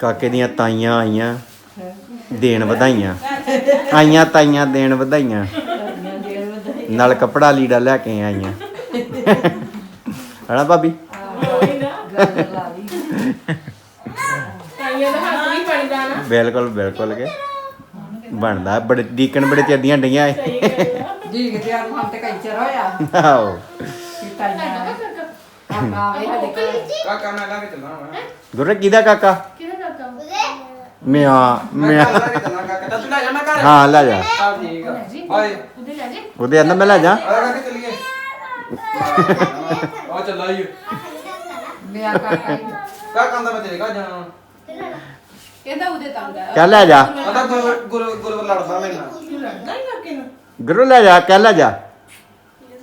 ਕਾਕੇ ਦੀਆਂ ਤਾਈਆਂ ਆਈਆਂ ਦੇਣ ਵਧਾਈਆਂ। ਆਈਆਂ ਤਾਈਆਂ ਦੇਣ ਵਧਾਈਆਂ। ਨਾਲ ਕਪੜਾ ਲੀੜਾ ਲੈ ਕੇ ਆਈਆਂ। ਹਣਾ ਭਾਬੀ? ਤਾਈਆਂ ਦਾ ਹੱਥ ਵੀ ਪੜਦਾ ਨਾ। ਬਿਲਕੁਲ ਬਿਲਕੁਲ ਕੇ ਬਣਦਾ। ਬੜੇ ਡੀਕਣ ਬੜੇ ਚਿਰਦੀਆਂ ਡਈਆਂ ਏ। ਜੀ ਕਿਤੇ ਆ ਮਨ ਤੇ ਕਈ ਚਿਰ ਹੋਇਆ। ਆਹੋ। ਕਿਤਾਈਆਂ ਕਾਕਾ ਵੇ ਸਾਡੇ ਘਰ ਕਾਕਾ। ਮੈਂ ਲਾ ਕੇ ਚੱਲਣਾ ਵਾ ਗੁਰੇ ਕਿਹਦਾ ਕਾਕਾ ਕਿਹਦਾ ਕਾਕਾ? ਮਿਆਂ ਮੈਂ ਮਿਆਂ। ਤਾਂ ਲੈ ਜਾ ਮੈਂ ਘਰ। ਹਾਂ ਲੈ ਜਾ। ਹਾਂ ਠੀਕ ਆ। ਹਾਏ ਉਹਦੇ ਲੈ ਜੇ। ਉਹਦੇ ਅੰਦਰ ਮੈਂ ਲੈ ਜਾ। ਆ ਕਾਕੇ ਚੱਲੀਏ। ਆ ਚੱਲਾ ਹੀ ਮੇਰਾ ਕਾਕਾ ਹੀ ਕਾਕਾ ਦਾ ਮੈਂ ਤੇਰੇ ਘਰ ਜਾਣਾ ਕਹਿੰਦਾ ਉਹਦੇ ਤੰਗ ਆ ਚੱਲ ਲੈ ਜਾ। ਗੁਰ ਗੁਰ ਗੁਰ ਲੜਦਾ ਮੇਰੇ ਨਾਲ। ਲੜਦਾ ਹੀ ਕਾਕੇ ਨੂੰ? ਗੁਰੂ ਲੈ ਜਾ ਕਹਿ ਲੈ ਜਾ।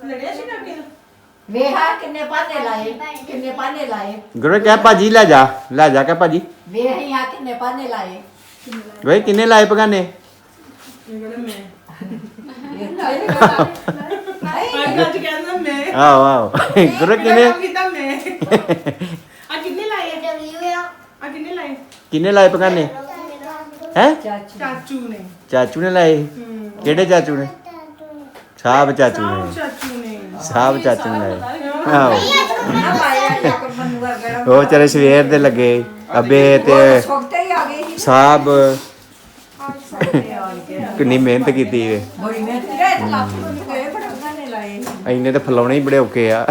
ਲੜਿਆ ਸੀ ਕਾਕੇ ਨੂੰ? ਵੇਹਾ ਕਿੰਨੇ ਪਾਣੇ ਲਾਏ ਕਿੰਨੇ ਪਾਣੇ ਲਾਏ। ਗੁਰੂ ਕਹਿ ਭਾਜੀ ਲੈ ਜਾ ਲੈ ਜਾ ਕਹਿ ਭਾਜੀ। ਆ ਕਿੰਨੇ ਪਾਣੇ ਲਾਏ? ਵੇ ਕਿੰਨੇ ਲਾਏ ਪਗਾਨੇ ਅੱਜ ਕਹਿੰਦਾ ਮੈਂ ਆਓ ਆਓ ਗੁਰੂ ਕਿੰਨੇ? ਕੰਮ ਕੀਤਾ ਮੈਂ ਆ ਕਿੰਨੇ ਲਾਏ ਆ ਆ ਕਿੰਨੇ ਲਾਏ ਕਿੰਨੇ ਲਾਏ ਪਗਾਨੇ ਹੈ? ਚਾਚੂ ਨੇ ਚਾਚੂ ਨੇ ਲਾਏ। ਕਿਹੜੇ ਚਾਚੂ ਨੇ? ਸਾਬ ਚਾਚੂ ਨੇ। ਚਾਚੂ ਨੇ ਚਾਚੂ ਨੇ ਲਾਏ ਵਰਗਾ ਉਹ ਚਲੇ ਸਵੇਰ ਦੇ ਲੱਗੇ। ਅਬੇ ਤੇ ਸੁਖਤੇ ਹੀ ਆ ਗਏ ਸੀ ਸਾਬ ਸੁਖਤੇ ਆ ਗਏ। ਕਿੰਨੀ ਮਿਹਨਤ ਕੀਤੀ ਵੇ। ਬੜੀ ਮਿਹਨਤ ਲੱਖ ਨੂੰ ਗਏ ਬੜਾ ਪਾਣੇ ਲਾਏ ਇੰਨੇ ਤੇ ਫਲਾਉਣੇ ਹੀ ਬੜੇ ਔਕੇ ਆ।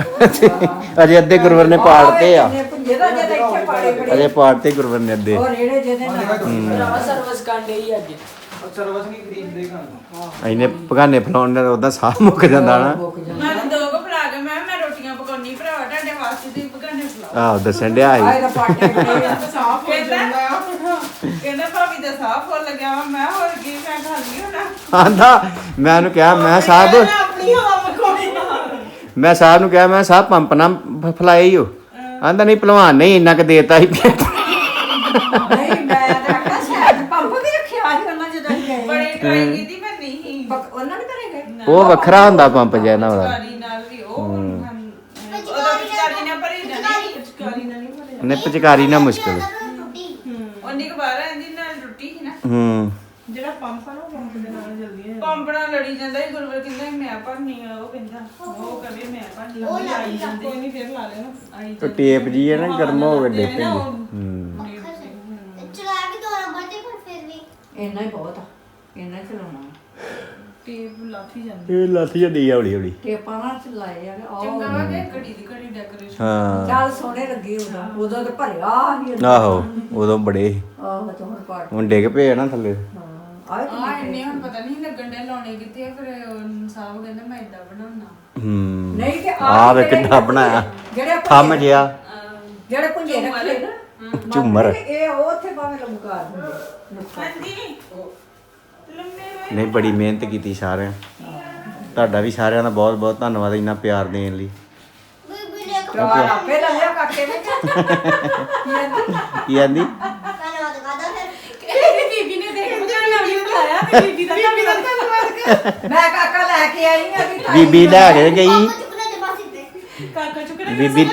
ਅਜੇ ਅੱਧੇ ਗੁਰਵਰ ਨੇ ਪਾੜਤੇ ਆ। ਇੱਥੇ ਪਾੜੇ ਅਜੇ ਪਾੜਤੇ ਗੁਰਵਰ ਨੇ ਅੱਧੇ। ਉਹ ਰੇੜੇ ਜਿਹਦੇ ਨਾਲ। ਸਰਵਿਸ ਕਾਂਡੇ ਹੀ ਅੱਜ। ਸਰਵਿਸ ਨਹੀਂ ਖਰੀਦਦੇ ਖਾਂਦਾ ਇੰਨੇ ਪਗਾਨੇ ਫਲਾਉਣ ਨਾਲ ਉਹਦਾ ਸਾਹ ਮੁੱਕ ਜਾਂਦਾ ਨਾ ਮੁੱਕ ਜਾਂਦਾ ਮੈਂ ਤਾਂ ਦੋ ਕੁ ਫੜਾ ਕੇ ਮੈਂ ਮੈਂ ਰੋਟੀਆਂ ਪਕਾਉਣੀ ਭਰਾਵਾ ਤੁਹਾਡੇ ਵਾਸਤੇ ਤੁਸੀਂ ਪਕਾਣੇ ਫਲਾਓ ਆਹ ਦੱਸਣ ਡਿਆ ਆਏ ਸੀ ਤਾਂ ਪਾਟੇ ਸਾਫ਼ ਹੋ ਜਾਂਦਾ। ਕਹਿੰਦਾ ਭਾਬੀ ਦਾ ਸਾਹ ਫੁੱਲ ਲੱਗਿਆ ਵਾ। ਮੈਂ ਹੋਰ ਕੀ ਮੈਂ ਖਾਲੀ ਹੋਣਾ। ਆਂਦਾ ਮੈਂ ਉਹਨੂੰ ਕਿਹਾ ਮੈਂ ਸਾਹਿਬ ਮੈਂ ਆਪਣੀ ਹਵਾ ਮਖਾਉਣੀ ਮੈਂ ਸਾਹਿਬ ਨੂੰ ਕਿਹਾ ਮੈਂ ਸਾਹਿਬ ਪੰਪ ਨਾ ਫ- ਫਲਾਏ ਹੀ। ਹੋ। ਆਂਦਾ ਨਹੀਂ ਭਲਵਾਨ ਨਹੀਂ ਇੰਨਾ ਕ ਦੇਤਾ ਸੀ ਨਹੀਂ ਮੈਂ ਤਾਂ ਸ਼ਾਇਦ ਪੰਪ ਵੀ ਰੱਖਿਆ ਸੀ ਉਹਨਾਂ ਜਦੋਂ ਅਸੀਂ ਗਏ। ਬੜੀ ਟਰਾਈ ਕੀਤੀ ਪਰ ਨਹੀਂ। ਪਕ- ਉਹਨਾਂ ਨੇ ਕਰੇ ਗਏ? ਉਹ ਵੱਖਰਾ ਹੁੰਦਾ ਪੰਪ ਜਿਹਾ ਇਹਨਾਂ ਵਾਲਾ ਚਕਾਰੀ ਨਾਲ ਵੀ ਉਹ ਉਹਦਾ ਵਿਚਾਰੀ ਨਾਲ ਭਰੀ ਜਾਣੀ ਚਕਾਰੀ ਨਾਲ ਨਹੀਂ ਭਰਿਆ ਨੇ ਪਚਕਾਰੀ ਨਾ ਮੁਸ਼ਕਲ। ਉਹਨੀ ਕੁ ਬਾਹਰ ਆਂਦੀ ਨਾਲ ਟੁੱਟੀ ਸੀ ਨਾ। ਹੂੰ। ਜਿਹੜਾ ਪੰਪ ਆ ਨਾ ਉਹ ਪੰਪ ਦੇ ਨਾਲ ਜਲਦੀ ਹੈ ਪੰਪ ਨਾਲ ਲੜੀ ਜਾਂਦਾ ਸੀ ਗੁਰਵਰ ਕਹਿੰਦਾ ਸੀ, ਮੈਂ ਭਰਨੀ ਆ ਉਹ ਕਹਿੰਦਾ। ਉਹ ਕਵੇ ਮੈਂ ਭਰਨੀ ਆ। ਉਹ ਲਾਈ ਜਾਂਦੇ। ਕੋਈ ਨਹੀਂ ਫਿਰ ਲਾ ਲੈਣਾ ਆਈ ਉਹ ਟੇਪ ਜੀ ਹੈ ਨਾ ਗਰਮ ਹੋ ਕੇ ਡਿੱਗ ਜਾਂਦੇ ਨਾ, ਪੈਂਦੀ ਉਹ। ਹੂੰ। ਇੰਨਾ ਹੀ ਬਹੁਤ ਆ। ਇੰਨਾ ਹੀ ਚਲਾਉਣਾ। ਟੇਪ ਲਾਥੀ ਜਾਂਦੀ। ਇਹ ਲੱਥ ਜਾਂਦੀ ਆ ਹੌਲੀ ਹੌਲੀ। ਟੇਪਾਂ ਨਾਲ ਚਲਾਏ ਆ ਚੰਗਾ ਉਹ ਵਾ ਕਿ ਘੜੀ ਦੀ ਘੜੀ ਡੈਕੋਰੇਸ਼ਨ ਹਾਂ। ਚੱਲ ਸੋਹਣੇ ਲੱਗੇ ਉਦੋਂ ਉਦੋਂ ਤੇ ਭਰਿਆ ਸੀ ਆਹੋ ਉਦੋਂ ਬੜੇ ਸੀ। ਆਹੋ ਤੋਂ ਹੁਣ ਪਾਟ ਹੁਣ ਡਿੱਗ ਪਏ ਆ ਨਾ ਥੱਲੇ। ਆਏ ਆ ਇੰਨੇ ਹੁਣ ਪਤਾ ਨਹੀਂ ਲੱਗਣ ਦੇ ਲਾਉਣੇ ਕਿੱਥੇ ਆ, ਫਿਰ ਉਹ ਸਾਹਿਬ ਕਹਿੰਦਾ ਮੈਂ ਇਦਾਂ ਬਣਾਉਣਾ। ਹੂੰ। ਨਹੀਂ ਤੇ ਆਹ ਵੇ ਕਿੱਦਾਂ ਬਣਾਇਆ। ਜਿਹੜੇ ਥੰਮ ਜਿਆ ਜਿਹੜੇ ਪੁੰਜੇ ਰੱਖੇ ਨਾ। ਝੁੰਮਰ। ਇਹ ਉਹ ਉੱਥੇ ਭਾਵੇਂ ਲਮਕਾਰ ਹੁੰਦੇ ਨੁਕਸਾਨ। ਹਾਂਜੀ। ਲੰਮੇ ਨਹੀਂ ਬੜੀ ਮਿਹਨਤ ਕੀਤੀ ਸਾਰਿਆਂ। ਤੁਹਾਡਾ ਵੀ ਸਾਰਿਆਂ ਦਾ ਬਹੁਤ ਬਹੁਤ ਧੰਨਵਾਦ ਇੰਨਾ ਪਿਆਰ ਦੇਣ ਲਈ। ਲਿਆ ਕੀ ਆਂਦੀ ਬੀਬੀ ਨੇ ਦੇਖ ਬਚਾਣਾ ਵੀ ਬੁਲਾਇਆ ਤੇ ਬੀਬੀ ਦਾ ਧੰਨਵਾਦ ਮੈਂ ਕਾਕਾ ਲੈ ਕੇ ਆਈ ਆ ਵੀ ਬੀਬੀ ਲੈ ਕੇ ਗਈ ਕਾਕਾ ਚੁੱਕਣਾ ਬੀਬੀ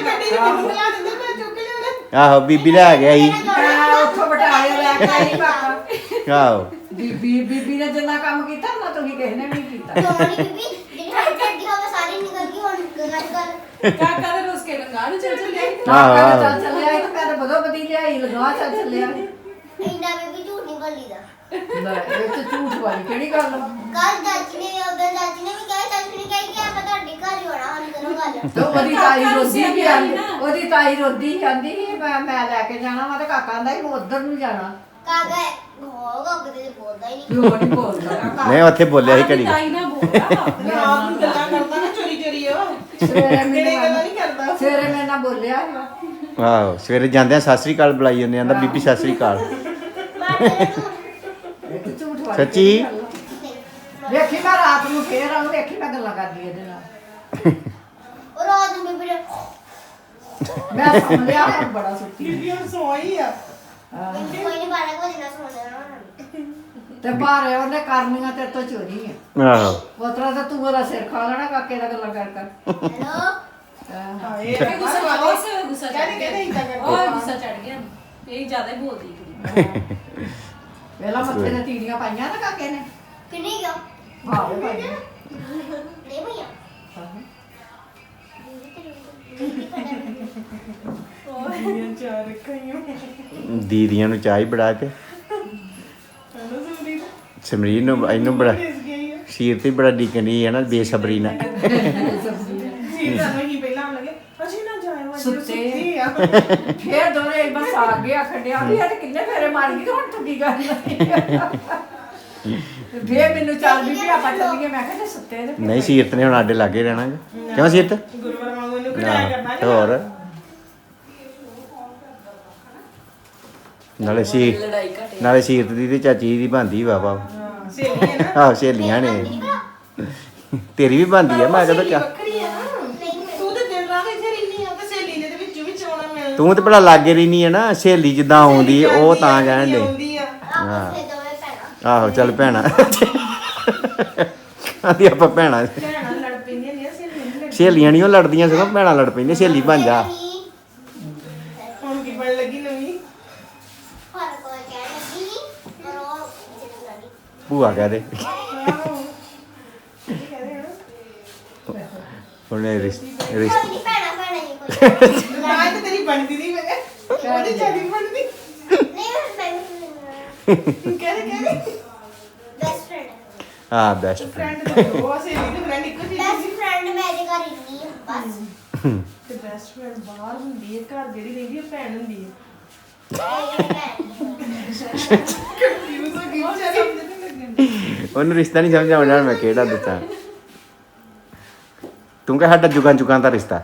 ਆਹੋ ਬੀਬੀ ਲੈ ਕੇ ਆਈ। ਉੱਥੋਂ ਬਟਾਲੇ ਲੈ ਕੇ ਆਈ। ਕਾਕਾ ਆਹੋ। ਬੀਬੀ ਬੀਬੀ ਨੇ ਜਿੰਨਾ ਕੰਮ ਕੀਤਾ ਨਾ ਤੁਸੀਂ ਕਿਸੇ ਨੇ ਵੀ ਨਹੀਂ ਕੀਤਾ। ਕਾਕਾ ਦੇ ਰੋਸ ਕੇ ਲੰਗਾ ਨੂੰ ਚੱਲ ਚੱਲਿਆ ਕਾਕਾ ਚੱਲ ਚੱਲਿਆ ਸੀ ਤੇ ਬਦੋ ਬਦੀ ਲਿਆਈ ਲਗਾ ਚੱਲ ਚੱਲਿਆ। ਲੈ ਇਹ ਤੇ ਝੂਠ ਵਾਲੀ ਕਿਹੜੀ ਗੱਲ ਆ? ਤੇ ਉਹਦੀ ਤਾਈ ਰੋਦੀ ਵੀ ਆਂਦੀ ਉਹਦੀ ਤਾਈ ਰੋਦੀ ਆਂਦੀ ਸੀ ਮੈਂ ਮੈਂ ਲੈ ਕੇ ਜਾਣਾ ਵਾ ਤੇ ਕਾਕਾ ਆਂਦਾ ਸੀ ਮੈਂ ਉਧਰ ਨੂੰ ਜਾਣਾ। ਉਹ ਨਹੀਂ। ਬੋਲਦਾ। ਮੈਂ ਉੱਥੇ ਬੋਲਿਆ ਸੀ ਘੜੀ ਤਾਈ ਨਾ ਬੋਲਦਾ ਆਪ ਨੂੰ ਗੱਲਾਂ ਕਰਦਾ ਨਾ ਚੋਰੀ ਚੋਰੀ ਉਹ। ਸਵੇਰੇ ਗੱਲਾਂ ਨਹੀਂ ਕਰਦਾ। ਬੋਲਿਆ। ਆਹੋ ਸਵੇਰੇ ਜਾਂਦੇ ਆ ਸਤਿ ਸ੍ਰੀ ਅਕਾਲ ਬੁਲਾਈ ਜਾਂਦੇ ਆਂਦਾ ਬੀਬੀ ਸਤਿ ਸ੍ਰੀ ਅਕਾਲ। ਸੱਚੀ? ਵੇਖੀ ਮੈਂ ਰਾਤ ਨੂੰ ਫੇਰ ਆਉਂ ਵੇਖੀ ਮੈਂ ਗੱਲਾਂ ਕਰਦੀ ਇਹਦੇ ਨਾਲ। ਮੈਂ ਸੁਣ ਲਿਆ ਹੁਣ ਬੜਾ ਸੁੱਤੀ। ਬੀਬੀ ਹੁਣ ਸੋਈ ਆ। ਤੇ ਪਰ ਉਹਨੇ ਕਰਨੀਆਂ ਤੇ ਤੋਂ ਚੋਰੀ ਆ। ਆਹੋ। ਉਤਰਾ ਤਾਂ ਤੂੰ ਉਹਦਾ ਸਿਰ ਖਾ ਲੈਣਾ ਕਾਕੇ ਦਾ ਗੱਲਾਂ ਕਰ ਕਰ। ਹਾਂ। ਹਾਂ ਇਹ ਗੁੱਸਾ ਵਾਲਾ ਗੁੱਸਾ ਕਹਿੰਦੇ ਕਹਿੰਦੇ ਇਦਾਂ ਉਹ ਗੁੱਸਾ ਚੜ ਗਿਆ। ਇਹ ਜ਼ਿਆਦਾ ਹੀ ਬੋਲਦੀ ਕੁੜੀ। ਵੇਲਾ ਮੱਥੇ ਤੇ ਤੀੜੀਆਂ ਪਾਈਆਂ ਨਾ ਕਾਕੇ ਨੇ। ਕਿੰਨੀ ਗਿਆ ਆਹੋ ਪਾਈਆਂ ਨਹੀਂ ਭਈਆ ਇਹ ਚਾਰ ਰੱਖਾਈਆਂ ਦੀਦੀਆਂ ਨੂੰ ਚਾਹ ਹੀ ਬੜਾ ਕੇ। ਜ਼ਰੂਰੀ ਸਮਰੀਰ ਨੂੰ ਇਹਨੂੰ ਬੜਾ ਇਸ ਗਈ ਹੈ ਸ਼ੀਰ ਤੇ ਬੜਾ ਡੀਕਨੀ ਹੈ ਨਾ ਬੇਸਬਰੀ ਨਾਲ। ਜੀ ਤੁਹਾਨੂੰ ਹੀ ਪਹਿਲਾਂ ਆਉਣ ਲੱਗੇ। ਅਜੀ ਨਾ ਜਾਇਓ ਅੱਜ ਸੁੱਤੇ। ਸੁੱਤੀ ਆ। ਫੇਰ ਦੋਰੇ ਬਸ ਆ ਗਿਆ ਖੰਡਿਆ ਵੀ ਇਹ ਤੇ ਕਿੰਨੇ ਫੇਰੇ ਮਾਰ ਗਈ ਤੇ ਹੁਣ ਕਰ ਰਹੀ ਫੇਰ ਮੈਨੂੰ ਚੱਲ ਵੀ ਵੀ ਆਪਾਂ ਚੱਲੀਏ। ਮੈਂ ਕਿਹਾ ਜੇ ਸੁੱਤੇ ਤੇ ਫਿਰ ਨਹੀਂ ਸੀਰਤ ਨੇ ਹੁਣ ਆਡੇ ਲਾਗੇ ਰਹਿਣਾ ਗਾ। ਕਿਉਂ ਸੀਰਤ ਕਰਨਾ ਜੀ ਹੋਰ? ਨਾਲੇ ਸੀ ਨਾਲੇ ਸੀਰਤ ਦੀ ਤੇ ਚਾਚੀ ਦੀ ਬੰਦੀ ਵਾਵਾ ਹਾਂ ਸਹੇਲੀ ਹੈ ਨਾ ਆਹ ਸਹੇਲੀਆਂ ਨੇ। ਤੇਰੀ ਵੀ ਬੰਦੀ ਆ ਮੈਂ ਕਦੋਂ ਕਿਹਾ ਵੱਖਰੀ ਆ ਨਾ ਤੂੰ ਤੇ ਦਿਨ ਰਾਤ ਇੱਥੇ ਰਹਿਨੀ ਆ ਤੇ ਸਹੇਲੀ ਨੇ ਦੇ ਵਿੱਚੋਂ ਵਿੱਚ ਆਉਣਾ ਮਿਲਣਾ ਤੂੰ ਤੇ ਬੜਾ ਲਾਗੇ ਰਹਿਨੀ ਹੈ ਨਾ ਸਹੇਲੀ ਜਿੱਦਾਂ ਆਉਂਦੀ ਉਹ ਤਾਂ ਕਹਿਣ ਦੇ। ਆਉਂਦੀ ਆ। ਹਾਂ। ਆਹੋ ਚੱਲ ਭੈਣਾ। ਆਦੀ ਆਪਾਂ ਭੈਣਾ। ਸਹੇਲੀਆਂ ਨਹੀਂ ਉਹ ਲੜਦੀਆਂ ਸਗੋਂ ਭੈਣਾਂ ਲੜ ਪੈਂਦੀਆਂ ਸਹੇਲੀ ਬਣ ਜਾ। ਹੁਣ ਕੀ ਬਣ ਲੱਗੀ ਨਵੀਂ? ਫ਼ਰਕ ਕੋਈ ਕਹਿ ਲੱਗੀ ਨੀ, ਪਰ ਉਹ ਜਿੱਦ ਲੱਗੀ ਭੂਆ ਕਹਦੇ ਆਹੋ ਕੀ ਕਹਦੇ ਹਨ ਉਹਨੇ ਰਿਸ਼ਤੇ ਕੋਈ ਰਿਸ਼ਤੇ ਨਹੀਂ ਪੈਣਾ ਪੈਣਾ ਹੀ ਕੋਈ ਨਾ ਤੇ ਤੇਰੀ ਬਣਦੀ ਨਹੀਂ ਮੈਂ। ਉਹਦੀ ਚਾਦੀ ਬਣਦੀ। ਨਹੀਂ ਮੈਂ ਕਹਦੇ ਕਹਦੇ ਬੈਸਟ ਫਰੈਂਡ ਹਾਂ ਬੈਸਟ ਫਰੈਂਡ ਦੇ ਦੋ ਸਹੇਲੀ ਤੇ ਫਰੈਂਡ ਇੱਕੋ ਚੀਜ਼ ਬੈਸਟ ਫਰੈਂਡ ਮੈਂ ਇਹਦੇ ਘਰ ਇੰਨੀ ਆ ਬਸ ਤੇ ਬੈਸਟ ਫਰੈਂਡ ਬਾਹਰ ਹੁੰਦੀ ਹੈ ਘਰ ਜਿਹੜੀ ਰਹਿੰਦੀ ਹੈ ਭੈਣ ਹੁੰਦੀ ਹੈ ਕਨਫਿਊਜ਼ ਹੋ ਗਈ ਉਹਨੂੰ ਰਿਸ਼ਤਾ ਨਹੀਂ ਸਮਝ ਆਉਣਾ ਮੈਂ ਕਿਹੜਾ ਦਿੱਤਾ? ਤੂੰ ਕਹ ਸਾਡਾ ਜੁਗਾਂ ਜੁਗਾਂ ਦਾ ਰਿਸ਼ਤਾ।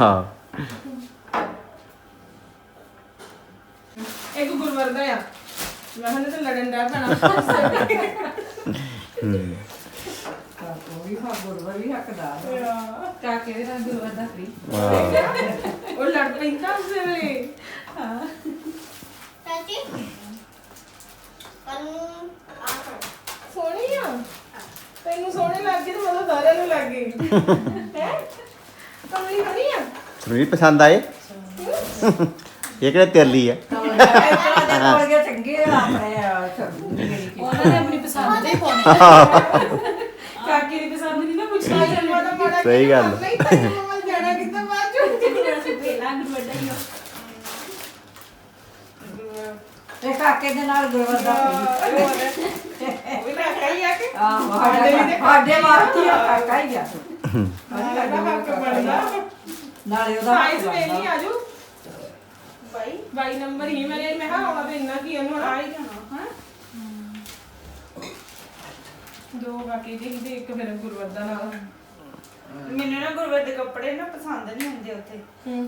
ਹਾਂ। ਇੱਕ ਗੁਰਵਰ ਦਾ ਆ ਮੈਂ ਹਨੇ ਤੇ ਲੜਨ ਦਾ ਪੈਣਾ ਹੂੰ। ਹੱਕ ਗੁਰਵਰ ਵੀ ਹੱਕਦਾਰ ਆ। ਕਾਕੇ ਦੇ ਨਾਲ ਗੁਰੂਵਾਰ ਦਾ ਫਰੀ। ਵਾਹ। ਉਹ ਲੜ ਪੈਂਦਾ ਉਸ ਵੇਲੇ। ਚਾਚੀ? ਕੰਨ ਆ ਸੋਹਣੀ ਆ? ਤੈਨੂੰ ਸੋਹਣੇ ਲੱਗ ਗਏ ਤੇ ਮਤਲਬ ਸਾਰਿਆਂ ਨੂੰ ਲੱਗ ਗਏ। ਹੈ? ਕਮਲੀ ਬਣੀ ਆ? ਸੁਨੀਲ ਪਸੰਦ ਆਏ? ਇਹ ਕਿਹੜਾ ਤੇਰੇ ਲਈ ਆ ਇਹਨਾਂ ਦੇ ਕੋਲ ਚੰਗੇ ਆ ਆਪਣੇ ਆ, ਸਬਜ਼ੀ ਜਿਹੜੀ ਕਿ- ਉਹਨਾਂ ਨੇ ਆਪਣੀ ਪਸੰਦ ਦੇ ਪਾਉਣੇ ਕਾਕੀ ਦੀ ਪਸੰਦ ਨਹੀਂ ਨਾ ਪੁੱਛਣਾ ਜਨਮਾ ਦਾ ਮਾੜਾ ਸਹੀ ਗੱਲ। ਜਾਣਾ ਕਿੱਦਾਂ ਬਾਅਦ ਆ। ਤੇ ਕਾਕੇ ਦੇ ਨਾਲ ਗੁਰਵਰ ਦਾ। ਉਹ ਵੀ ਤਾਂ ਕਹੀ ਆ ਕਿ ਆਹੋ ਸਾਡੇ ਸਾਡੇ ਵਾਸਤੇ ਆ ਕਾਕਾ ਹੀ ਆ। ਸਾਡਾ ਹੱਕ ਬਣਦਾ ਨਾਲੇ ਉਹਦਾ ਸਾਈਜ਼ ਵੇਲੀ ਆਜੂ ਬਾਈ। ਬਾਈ ਨੰਬਰ ਹੀ ਮੇਰੇ ਮੈਂ ਹਾਂ ਆਉਣਾ ਤੇ ਇੰਨਾ ਕੀ ਉਹਨੂੰ ਆ ਹੀ ਜਾਣਾ ਹਾਂ ਦੋ ਬਾਕੀ ਜੀ ਤੇ ਇੱਕ ਫਿਰ ਗੁਰਵਰਦਾ ਨਾਲ। ਮੈਨੂੰ ਨਾ ਗੁਰਵਰ ਦੇ ਕੱਪੜੇ ਨਾ ਪਸੰਦ ਨਹੀਂ ਹੁੰਦੇ ਉੱਥੇ।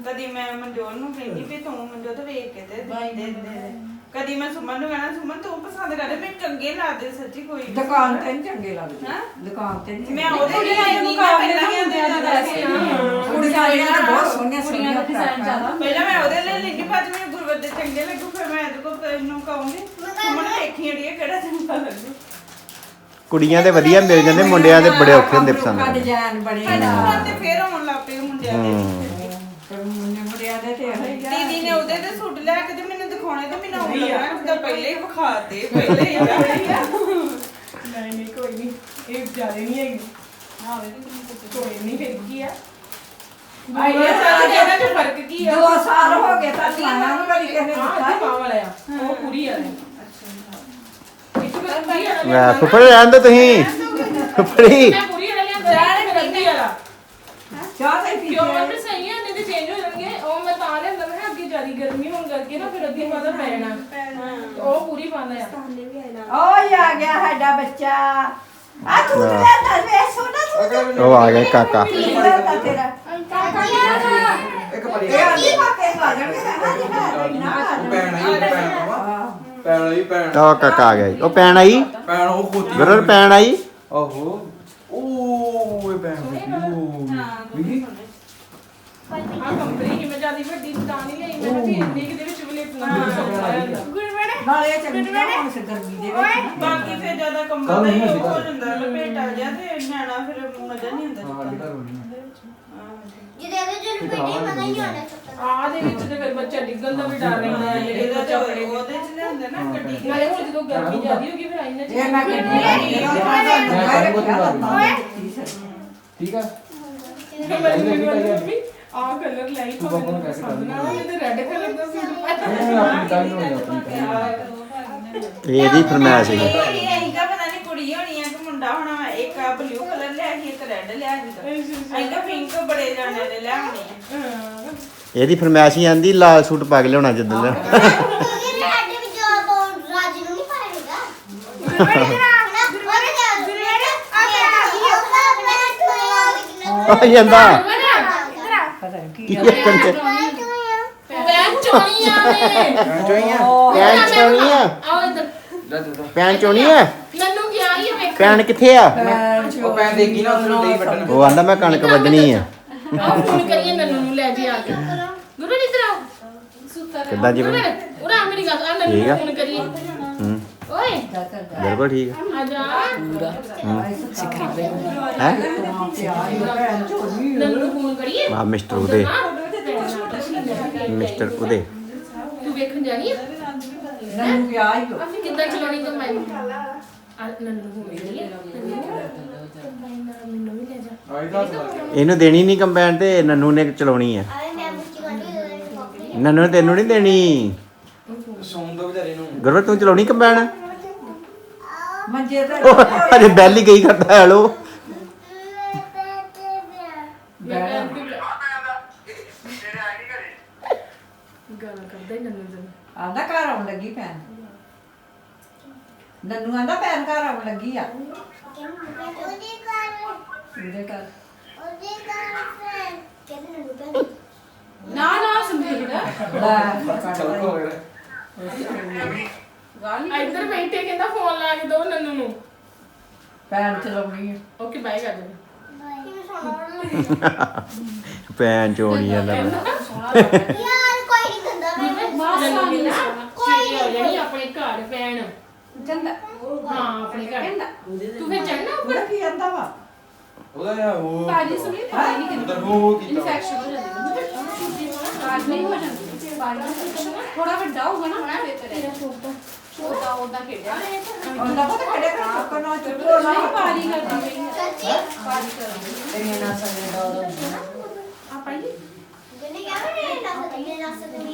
ਕਦੀ ਮੈਂ ਮਨਜੋਤ ਨੂੰ ਕਹਿੰਦੀ ਵੀ ਤੂੰ ਮਨਜੋਤ ਵੇਖ ਕੇ ਤੇ ਦੇ ਦੇ ਦੇ। ਕਦੀ ਮੈਂ ਸੁਮਨ ਨੂੰ ਕਹਿਣਾ ਸੁਮਨ ਤੂੰ ਪਸੰਦ ਕਰ ਮੈਂ ਕੰਗੇ ਲਾ ਦੇ ਸੱਚੀ ਕੋਈ ਨੀ। ਦੁਕਾਨ ਤੇ ਨਹੀਂ ਚੰਗੇ ਲੱਗਦੇ। ਹੈਂ? ਦੁਕਾਨ ਤੇ ਨਹੀਂ ਮੈਂ ਉਹਦੇ ਲਈ ਆਈ ਨਹੀਂ ਮੈਂ ਪਹਿਲਾਂ ਹੀ ਉਹਦੇ ਜ਼ਿਆਦਾ ਸੀ ਕੁੜੀਆਂ ਜਿਹੜੀਆਂ ਬਹੁਤ ਸੋਹਣੀਆਂ ਕੁੜੀਆਂ ਦਾ design ਜ਼ਿਆਦਾ। ਪਹਿਲਾਂ ਮੈਂ ਉਹਦੇ ਲਈ ਲੈਂਦੀ 'ਚ ਮੈਨੂੰ ਗੁਰਵਰ ਦੇ ਚੰਗੇ ਲੱਗੂ ਫਿਰ ਮੈਂ ਇਹਦੇ ਕੋਲ ਇਹਨੂੰ ਕਹੂੰਗੀ ਸੁਮਨ ਵੇਖੀ ਅੜੀਏ ਕਿਹੜਾ ਚੰਗਾ ਲੱਗੂ? ਕੁੜੀਆਂ ਦੇ ਵਧੀਆ ਮਿਲ ਜਾਂਦੇ ਮੁੰਡਿਆਂ ਦੇ ਬੜੇ ਔਖੇ ਹੁੰਦੇ ਪਸੰਦ ਡਿਜ਼ਾਈਨ ਬੜੇ ਸਾਡੇ ਨਾ ਸੁਮਨ ਤੇ ਫੇਰ ਆਉਣ ਲੱਗ ਪਏ ਮੁੰਡਿਆਂ ਦੇ। ਤੇ ਮੁੰਡੇ ਮੁੰਡਿਆਂ ਦੇ ਤੇ ਇਹੋ ਹੀ ਆ। ਦੀਦੀ ਨੇ ਉਹਦੇ ਤੇ ਸੂਟ ਲੈ ਕੇ ਤੇ ਮੈਨੂੰ ਦਿਖਾਉਣੇ ਤੇ ਮੈਨੂੰ ਉਹ ਲੱਗਣਾ ਉਹਦਾ ਪਹਿਲੇ ਹੀ ਵਿਖਾਤੇ ਪਹਿਲੇ ਹੀ ਨਹੀਂ ਨਹੀਂ ਕੋਈ ਨਹੀਂ। ਇਹ ਜ਼ਿਆਦਾ ਨਹੀਂ ਹੈਗੀ। ਕੋਈ ਨਹੀਂ ਫਿਰ ਕੀ ਆ? ਆਈਡੀਆ ਸਾਰਾ ਇਹਨਾਂ ਚ ਫ਼ਰਕ ਕੀ ਆ? ਦੋ ਸਾਲ ਹੋ ਗਏ ਤਾਂ ਸਾਨਾ ਨੂੰ ਕਦੀ ਕਿਸੇ ਨੇ ਹਾਂ ਦਿੱਤਾ। ਇਹ ਪਾਉ ਵਾਲਾ ਆ। ਉਹ ਪੂਰੀ ਆ। ਤਾਂ ਆ ਲੈ ਫੁੱਫੜ ਰਹਿਣ ਦੋ ਤੁਸੀਂ। ਫੁੱਫੜੀ ਮੈਂ ਪੂਰੀ ਵਾਲਾ ਲਿਆਂਦਾ। ਯਾਰ ਇਹ ਗੰਦੀ ਵਾਲਾ। ਚਾਹ ਤੇ ਪੀ ਕਿਉਂ? ਮੈਂ ਸਹੀ ਆ ਨਹੀਂ ਤੇ ਚੇਂਜ ਹੋ ਜਾਣਗੇ। ਉਹ ਮੈਂ ਤਾਂ ਲਿਆਂਦਾ ਮੈਂ ਕਿਹਾ ਅੱਗੇ ਜ਼ਿਆਦਾ ਗਰਮੀ ਹੋਣ ਕਰਕੇ ਨਾ ਫਿਰ ਅੱਗੇ ਮਾਦਾ ਪੈ ਜਾਣਾ। ਤੇ ਉਹ ਪੂਰੀ ਪਾਉਂਦਾ ਆ ਓਏ ਆ ਗਿਆ ਸਾਡਾ ਬੱਚਾ। ਆ ਤੂੰ ਤੇ ਲੈਂਦਾ ਵੇ ਸੋਨਾ ਸੋਨਾ ਉਹ ਆ ਗਿਆ ਕਾਕਾ। ਲੈਂਦਾ ਤੇਰਾ? ਇੱਕ ਪਰੀ ਇਹ ਨੂੰ ਆ ਜਾਣਗੇ? ਹਾਂ ਜੀ ਹਾਂ ਨਾ ਆ ਜਾਣਗੇ। ਭੈਣ ਆਈ ਭੈਣ ਵਾ ਆਹ, ਭੈਣ ਆਈ ਭੈਣ। ਉਹ ਕਾਕਾ ਆ ਗਿਆ ਜੀ। ਉਹ ਪੈਣ ਆਈ? ਭੈਣ ਉਹ ਖੋਤੀ ਗੁਰਰ ਪੈਣ ਆਈ? ਓਹੋ ਓ ਇਹ ਭੈਣ ਵੀ ਆ ਕੰਪਨੀ ਹੀ ਮੈਂ ਜ਼ਿਆਦਾ ਵੱਡੀ ਤਾਂ ਨਹੀਂ ਲਈ ਮੈਂ ਕਿਹਾ ਵੀ ਇੰਨੀ ਕਿਤੇ ਵਿੱਚ ਵੀ ਲਿਪਣਾ ਸੌਖਾ ਜਾਂਦਾ ਗੁਰਵਰ ਨਾਲੇ ਇਹ ਹੁਣ ਸੇ ਗਰਮੀ ਦੇ ਵਿੱਚ ਨਾ। ਬਾਕੀ ਫਿਰ ਜ਼ਿਆਦਾ ਕੱਲ੍ਹ ਕੰਬਲ ਨਹੀਂ ਹੀ ਹੁੰਦੀ ਹੋ ਘਰ। ਜਾਂਦਾ। ਲਪੇਟਾ ਜਿਹਾ ਤੇ ਨਿਆਣਾ ਫਿਰ ਮਜ਼ਾ ਨਹੀਂ ਹੁੰਦਾ ਹਾਂ ਚੁੱਕਣ ਅੱਜ ਦਾ। ਘਰ ਹੋਣੀ ਜਿਹਦੇ ਉਹਦੇ ਜੁਲ ਪੇਟੇ ਮਜ਼ਾ ਹੀ ਆਉਣਾ ਚੱਕਰ ਆ ਦੇ। ਵਿੱਚ ਤੇ ਫਿਰ ਬੱਚਾ ਡਿੱਗਣ ਦਾ ਵੀ ਡਰ ਰਹਿੰਦਾ ਹੈ ਜਿਹੜੇ ਇਹਦਾ ਬੱਚਾ ਤੇ ਉਹਦੇ ਚ ਲਿਆਉਂਦੇ ਨਾ ਗੱਡੀ ਨਾਲੇ ਹੁਣ ਜਦੋਂ ਗਰਮੀ ਜ਼ਿਆਦੀ ਹੋ ਗਈ ਫਿਰ ਆਈ ਨਾ ਇਹ ਮੈਂ ਕਿੰਨੀ ਵਾਰੀ ਕਿਹਾ ਠੀਕ ਆ? ਮੈਂ ਮੰਮੀ ਆ ਕਲਰ ਲਾਈ ਤੂੰ ਪਾਪਾ ਨੂੰ ਪੈਸੇ ਕਰ ਦੇ। ਨਾ ਮੈਂ ਤੇ ਰੈੱਡ ਕਲਰ ਦਾ ਸੂਟ ਪਾਇਆ। ਨਹੀਂ ਆਪਣੀ ਕਾਈ ਨੂੰ ਆਪਣੀ ਕਾਈ ਇਹਦੀ ਫਰਮਾਇਸ਼ ਸੀ। ਇਹ ਇਹਦਾ ਪਤਾ ਨਹੀਂ ਕੁੜੀ ਹੋਣੀ ਆ ਕਿ ਮੁੰਡਾ ਹੋਣਾ ਵਾ। ਬਲੂ ਕਲਰ ਲਿਆ ਸੀ ਇੱਕ ਰੈੱਡ ਲਿਆ ਸੀ ਇਹਦਾ ਪਿੰਕ ਬੜੇ ਜਾਣੇ ਨੇ ਲਿਆਉਣੇ ਆ ਇਹਦੀ ਫਰਮਾਇਸ਼ ਹੀ ਆਂਦੀ ਲਾਲ ਸੂਟ ਪਾ ਕੇ ਲਿਆਉਣਾ ਜਦੋਂ ਲਿਆ ਕਿਉਂਕਿ ਸਾਡੇ ਵਿੱਚ ਉਹ ਰਾਜ ਨੂੰ ਨਹੀਂ ਪਾਏਗਾ ਉਹਨੇ ਕਿਹਾ ਗੁਰਵੇਰ ਆ ਜਾਂਦਾ। ਪਤਾ ਨੀ ਕੀ ਕਰਨ ਤੇ ਪੈਨ ਚੋਣੀ ਆਵੇ ਚੋਈਆਂ। ਪੈਨ ਚੋਣੀ ਆ ਆਓ ਇੱਧਰ ਲੈ ਦੇ ਦੋ ਪੈਨ ਚੋਣੀ ਆ ਪੈਨ ਕਿੱਥੇ ਆ? ਉਹ ਪੈਨ ਦੇਖੀ ਨਾ ਉਸ ਨੂੰ ਦੇਈ ਬਟਨ ਉਹ ਆਂਦਾ ਮੈਂ ਕਣਕ ਵੱਢਣੀ ਆ। ਫੋਨ ਕਰੀਏ ਨੰਨੂ ਨੂੰ ਲੈ ਜੀ ਆ ਕੇ। ਗੁਰੂ ਆਓ ਸੁੱਤਾ ਕਿੱਦਾਂ ਜੀ ਉਰਾ ਮੇਰੀ ਗੱਲ ਆ ਨੰਨੂ ਠੀਕ ਆ। ਨੂੰ ਫੋਨ ਕਰੀਏ। ਹੂੰ। ਓਏ। ਬਿਲਕੁਲ ਠੀਕ ਆ। ਜਾ। ਹੈ। ਹੈ। ਨੰਨੂ ਨੂੰ ਫੋਨ ਕਰੀਏ। ਆ ਮਿਸਟਰ ਉਹਦੇ। ਹਾਂ? ਮਿਸਟਰ ਉਹਦੇ। ਤੂੰ ਵੇਖਣ ਜਾਣੀ ਆ? ਨੰਨੂ ਹੀ। ਕਿੱਦਾਂ ਚਲਾਉਣੀ ਤਾਂ ਮੈਂ? ਆ ਨੰਨੂ ਨੂੰ ਫੋਨ ਕਰੀਏ ਮੈਨੂੰ ਵੀ ਲੈ ਜਾ। ਆਈ ਦਾ ਸਵਾਲ ਇਹਨੂੰ ਦੇਣੀ ਨਹੀਂ ਕੰਬਾਈਨ ਤੇ ਨੰਨੂ ਨੇ ਚਲਾਉਣੀ ਆ। ਅਰੇ ਮੈਂ ਮੁੱਕੀ ਵਾਲੀ ਨੰਨੂ ਨੇ ਤੈਨੂੰ ਨਹੀਂ ਦੇਣੀ। ਸੌਂ ਦੋ ਵਿਚਾਰੇ ਨੂੰ। ਗੁਰਵਰ ਤੂੰ ਚਲਾਉਣੀ ਕੰਬਾਈਨ? ਮੰਜੇ ਤੇ ਉਹ ਅਜੇ ਬੈਲ ਹੀ ਗਈ ਕਰਦਾ ਹੈਲੋ ਮੈਂ ਕਹਿੰਦੀ ਗੱਲ ਕਰਦਾ ਹੀ ਨੰਨੂ ਦੇ ਆਂਦਾ ਘਰ ਆਉਣ ਲੱਗੀ ਭੈਣ। ਨੰਨੂ ਆਂਦਾ ਭੈਣ ਘਰ ਆਉਣ ਲੱਗੀ ਆ। ਉਹਦੇ ਘਰ। ਉਹਦੇ ਘਰ। ਉਹਦੇ ਘਰ ਫਰੈਂਡ ਕਹਿੰਦੇ ਨੇ ਰੁਪਏ ਨਾ ਨਾ ਸੰਦੀਪ ਲੈ ਚੱਲ ਕੋ ਗਿਆ ਇੱਧਰ ਬੈਠੇ ਕਹਿੰਦਾ ਫੋਨ ਲਾ ਕੇ ਦੋ ਨੰਨੂ ਨੂੰ। ਭੈਣ ਚਲਾਉਣੀ ਆ। ਓਕੇ ਬਾਏ ਕਰ ਦੇ ਪੈਨ ਚੋਣੀ ਆ ਲੈ ਯਾਰ ਕੋਈ ਨਹੀਂ ਗੰਦਾ ਮੈਂ ਨੰਨੂ ਨੇ ਨਾ ਕੋਈ ਹੋ ਜਾਣੀ ਆਪਣੇ ਘਰ ਪੈਣ ਚੰਦਾ ਹਾਂ ਆਪਣੇ ਘਰ। ਤੂੰ ਫਿਰ ਚੜਨਾ ਉੱਪਰ? ਉਹ ਕੀ ਆਂਦਾ ਵਾ? ਉਹਦਾ ਯਾ ਉਹ ਬਾਜੀ ਸੁਣੀ ਪਾਣੀ ਉਹ ਕੀਤਾ। ਇਨਫੈਕਸ਼ਨ ਹੋ ਜਾਂਦੀ ਬਾਜ ਨਹੀਂ ਹੋ ਜਾਂਦੀ ਬਾਜ ਥੋੜਾ ਵੱਡਾ ਹੋਊਗਾ ਨਾ ਤੇਰਾ ਛੋਟਾ ਛੋਟਾ ਉਹਦਾ ਖੇਡਿਆ। ਆਂਦਾ ਪਤਾ ਖੜੇ ਕਰ ਚੁੱਕੋ ਨਾ ਚੁੱਕੋ ਨਾ ਕਰਦੀ ਸੱਚੀ ਨਾ ਸਮਝ ਦਾ ਕਿਹਾ ਨਾ ਨਾ